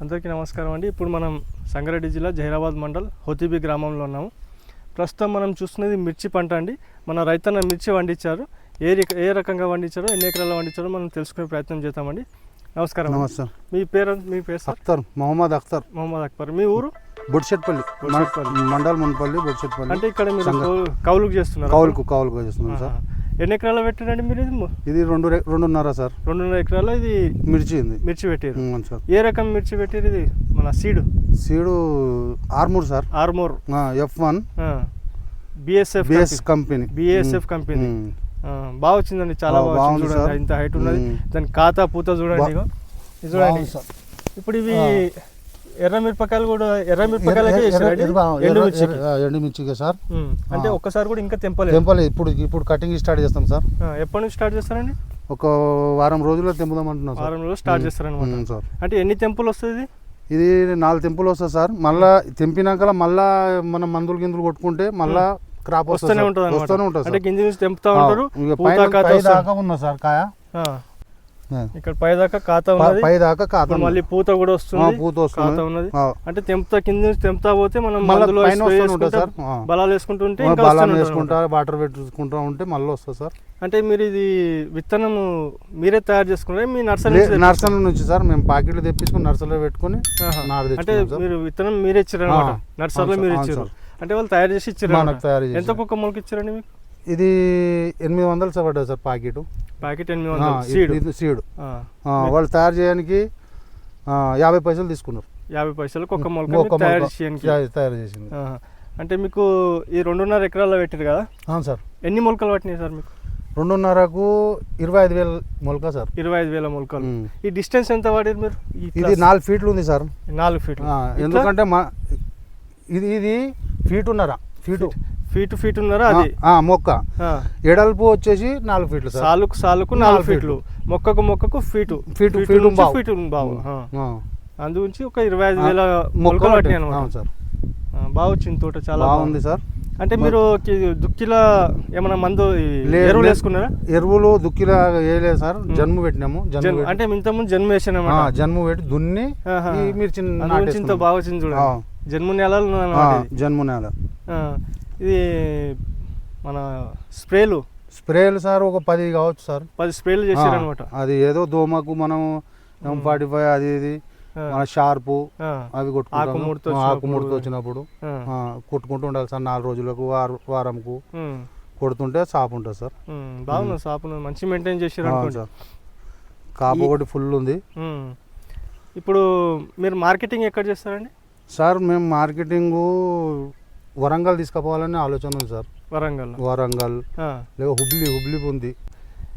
అందరికీ నమస్కారం అండి. ఇప్పుడు మనం సంగారెడ్డి జిల్లా జహీరాబాద్ మండల్ హోతీబి గ్రామంలో ఉన్నాము. ప్రస్తుతం మనం చూస్తున్నది మిర్చి పంట అండి. మన రైతన్న మిర్చి పండించారు ఏ రక- ఏ రకంగా పండించారో ఎన్ని ఎకరాల్లో పండించారో మనం తెలుసుకునే ప్రయత్నం చేద్దామండి నమస్కారం. నమస్తే మీ పేరు మీ పేరు అఖ్తర్ మొహమ్మద్ అఖ్తర్ మొహమ్మద్ అక్బర్. మీ ఊరు? బుడ్షెట్పల్లి. మండల్ మున్పల్లి బుడ్షెట్పల్లి అంటే ఇక్కడ మీరు కౌలుకు చేస్తున్నారు. కౌలుకు కౌలుకు చేస్తున్నాం సార్. ఎన్ని ఎకరాలు పెట్టారండి మీరు ఇది? ఇది రెండు రెండున్నర సార్. రెండున్నర ఎకరాల్లో ఇది మిర్చి ఉంది. మిర్చి పెట్టారు. సార్. ఏ రకం మిర్చి పెట్టారు ఇది? మన seed. Seed Armur sir. Armur. F one. BSF BS company. BSF company. బాగా వచ్చిందండి చాలా బాగా బాగుంది చూడండి. ఇంత హైట్ ఉన్నది. దాని ఖాతా పూత చూడండి చూడండి. సార్. ఇప్పుడు ఇవి. ఎర్ర మిరపకాయలు కూడా ఎర్ర మిరపకాయలకే ఎర్ర- వేసారా ఎర్ర- ఇది? ఎర్ర- ఎండు ఎర్ర- మిర్చికి. ఎర్ర- ఎండు మిర్చిగా సార్. అంటే. ఒక్కసారి కూడా ఇంకా తెంపలేదు? తెంపలే ఇప్పుడు ఇప్పుడు కటింగ్ స్టార్ట్ చేస్తాం సార్. ఎప్పటి నుంచి స్టార్ట్ చేస్తారండి? ఒక వారం రోజుల్లో తెంపుదాం అంటున్నాం సార్. వారం రోజులు స్టార్ట్. చేస్తారనమాట సార్. అంటే ఎన్ని తెంపులు వస్తుంది ఇది? నాలుగు తెంపులు వస్తుంది సార్. మళ్ళా తెంపినాక మళ్ళా మనం మందులు గిందులు కొట్టుకుంటే మళ్ళా క్రాప్ వస్తూనే ఉంటుంది వస్తూనే ఉంటుంది అంటే సార్. గింజ నుంచి తెంపుతా ఉంటారు ఉన్నా సార్ కాయ. ఇక్కడ పై దాకా ఖాతా ప- ఉన్నది. పై దాకా కాత ఇప్పుడు మళ్ళీ పూత కూడా వస్తుంది. పూత ఖాతా వస్తుంది ఉన్నది. అంటే తెంపుతా కింద నుంచి తెంపుతా పోతే మనం మందులో సార్. బలాలు వేసుకుంటుంటే ఆ, ఇంకా బలం వస్తూనే ఉంటుంది వేసుకుంటా వాటర్ పెట్టుకుంటా ఉంటే మళ్ళీ వస్తుంది సార్. అంటే మీరు ఇది విత్తనం మీరే తయారు చేసుకున్నారా? మీ నర్సరీ నర్సరీ నుంచి సార్. మేము పాకెట్లు తెప్పించుకుని నర్సరీలో పెట్టుకుని అంటే సార్. మీరు విత్తనం మీరే ఇచ్చారు అనమాట నర్సరీలో మీరు సార్, ఇచ్చారు అంటే వాళ్ళు తయారు చేసి ఇచ్చారు ఎంత ఒక్క మొలకి ఇచ్చారండి మీకు? ఇది ఎనిమిది వందలు పడ్డది sir packet. Packet seed. Seed. వాళ్ళు తయారు చేయడానికి యాభై పైసలు తీసుకున్నారు. యాభై పైసలకు ఒక మొలక తయారు తయారు- చేసింది. అంటే మీకు ఈ రెండున్నర ఎకరాల్లో పెట్టారు కదా? అవును సార్. ఎన్ని మొలకలు పట్టినాయి సార్ మీకు? రెండున్నరకు ఇరవై ఐదు వేల మొలక సార్. ఇరవై ఐదు వేల మొలకలు. ఈ డిస్టెన్స్ ఎంత పడేది మీరు? ఇది? నాలుగు ఫీట్లు ఉంది సార్. నాలుగు ఫీట్లు. ఎందుకంటే మా ఇది ఇది ఫీట్ ఉన్నారా. ఫీటు. ఫీట్ ఫీట్ ఉన్నారా అది? ఆ, మొక్క. ఎడల్పు వచ్చేసి నాలుగు ఫీట్లు సాలుకు సాలుకు నాలుగు ఫీట్లు. మొక్కకు మొక్కకు ఫీటు. ఫీటు- ఫీటు ఫీటు నుంచి బావు. ఆ. ఆ. అందుగురించి ఒక ఇరవై ఐదు వేల మొక్కలు పట్టినాయి అవును సార్. బాగా వచ్చింది తోట చాలా బాగుంది. సార్. అంటే మీరు దుక్కిల ఏమైనా మందు ఎరువులు వేసుకున్నారా? ఎరువులు దుక్కిలా వేయలేదు సార్. జన్ము పెట్టినాము జన్ము అంటే ఇంతకుముందు జన్మ వేసాను ఆ, అనమాట జన్ము పెట్టి దున్ని ఇంత నాటేసుకున్నాం. బాగా వచ్చింది. చూడండి. జన్మ ఇది. జన్ము నేల. ఇది మన స్ప్రేలు. స్ప్రేలు సార్ ఒక పది కావచ్చు సార్. పది స్ప్రేలు చేశారనమాట అది ఏదో దోమకు మనం ఎం ఫార్టీ ఫైవ్ అది ఇది మన షార్పు అవి కొట్టుకుంటాము. ఆకుముడత ఆ, వచ్చినప్పుడు. కొట్టుకుంటూ ఉండాలి సార్ నాలుగు రోజులకు వార వారంకు. కొడుతుంటే సాపు ఉంటుంది సార్. బాగుంది షాపు మంచి మెయింటైన్ అనుకోండి. సార్. కాపు ఒకటి ఫుల్ ఉంది. ఇప్పుడు మీరు మార్కెటింగ్ ఎక్కడ చేస్తారండి? సార్ మేము మార్కెటింగ్ వరంగల్ తీసుకుపోవాలని ఆలోచన ఉంది సార్. వరంగల్. వరంగల్ లేదా హుబ్లీ హుబ్లీ ఉంది.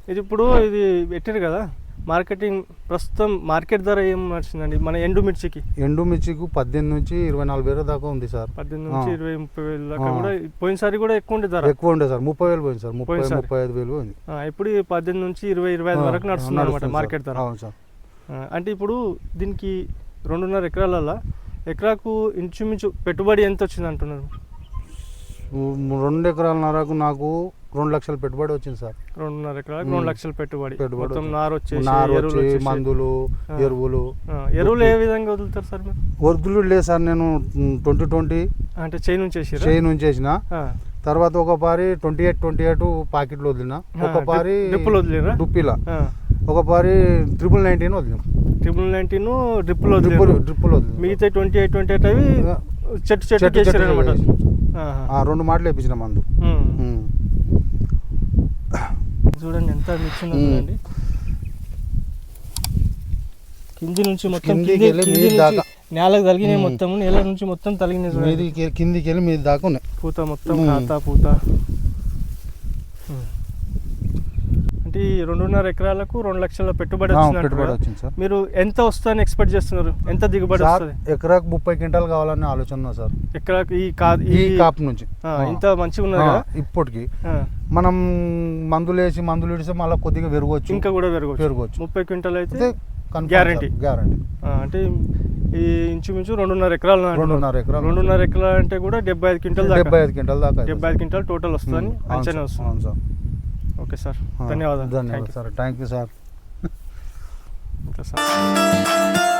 ఇది ఇప్పుడు ఇది పెట్టారు కదా మార్కెటింగ్ ప్రస్తుతం మార్కెట్ ధర ఏం నడిచిందండి? మన ఎండు మిర్చికి. ఎండు మిర్చికు పద్దెనిమిది నుంచి ఇరవై నాలుగు వేల దాకా ఉంది సార్. పద్దెనిమిది నుంచి. ఇరవై ముప్పై వేల దాకా. కూడా పోయినసారి కూడా ఎక్కువ ఉండే ధర. ఎక్కువ ఉండే సార్. ముప్పై వేలు పోయింది సార్. ముప్పై. ముప్పై ఐదు వేలు పోయింది. ఆ, ఇప్పుడు పద్దెనిమిది నుంచి ఇరవై ఇరవై ఐదు వరకు నడుస్తుంది అనమాట మార్కెట్. ధర. అవును సార్. అంటే ఇప్పుడు దీనికి రెండున్నర ఎకరాలలో ఎకరాకు ఇంచుమించు పెట్టుబడి ఎంత వచ్చింది అంటున్నారు రెండు ఎకరాలన్నరకు నాకు రెండు లక్షలు పెట్టుబడి వచ్చింది సార్ రెండున్నర ఎకరాలకు. రెండు లక్షల పెట్టుబడి పెట్టుబడి మొత్తం. నారు వచ్చేసి. మందులు. ఎరువులు ఎరువులు ఏ విధంగా వదులుతారు సార్ మీరు వద్దులు లేదు సార్ నేను ట్వంటీ ట్వంటీ అంటే చేయి నుంచి? చేయి నుంచి వేసిన తర్వాత ఒక పారి ట్వంటీ ఎయిట్ ట్వంటీ ఎయిట్ పాకెట్లు వదిలిన ఒక పారి? డుప్పిలా. ఒక పారి ట్రిపుల్ నైన్టీన్ వదిలినాం ట్రిపుల్ నైన్టీన్ డ్రిప్పులు డ్రిప్పులు డ్రిప్పులు మిగతా ట్వంటీ ఎయిట్ ట్వంటీ ఎయిట్ అవి చెట్టు చెట్టు చెట్టు అనమాట. ఆ, రెండు మాటలు వేపించిన మందు. చూడండి ఎంత. చూడండి. కింది నుంచి మొత్తం. నేలకు ఉమ్. మొత్తం నేల నుంచి మొత్తం మీది కిందికి వెళ్ళి మీది దాకా ఉన్నాయి. పూత మొత్తం పూత. ఈ రెండున్నర ఎకరాలకు రెండు లక్షల పెట్టుబడి పెట్టుబడి. వచ్చింది సార్. మీరు ఎంత వస్తుందని ఎక్స్పెక్ట్ చేస్తున్నారు? ఎంత దిగుబడి వస్తుంది? ఎకరాకు ముప్పై క్వింటాలు కావాలని ఆలోచన సార్? ఎకరాకు ఈ కా ఈ కాపు నుంచి. ఇంత మంచిగా ఉన్నది కదా? ఇప్పటికి. మనం మందులు వేసి మందులు ఇడిస్తే మళ్ళీ కొద్దిగా పెరగవచ్చు. ఇంకా కూడా పెరగవచ్చు. పెరగవచ్చు. ముప్పై క్వింటల్ అయితే guarantee. ఆ, అంటే ఈ ఇంచుమించు రెండున్నర ఎకరాలు. రెండున్నర ఎకరాలు. రెండున్నర ఎకరాలు అంటే కూడా డెబ్బై ఐదు క్వింటల్ దాకా. డెబ్బై ఐదు క్వింటాల్ దాకా డెబ్బై ఐదు క్వింటల్ టోటల్ వస్తుందని అంచనా వస్తుంది. సార్. ओके सर धन्यवाद। धन्यवाद sir thank you sir okay sir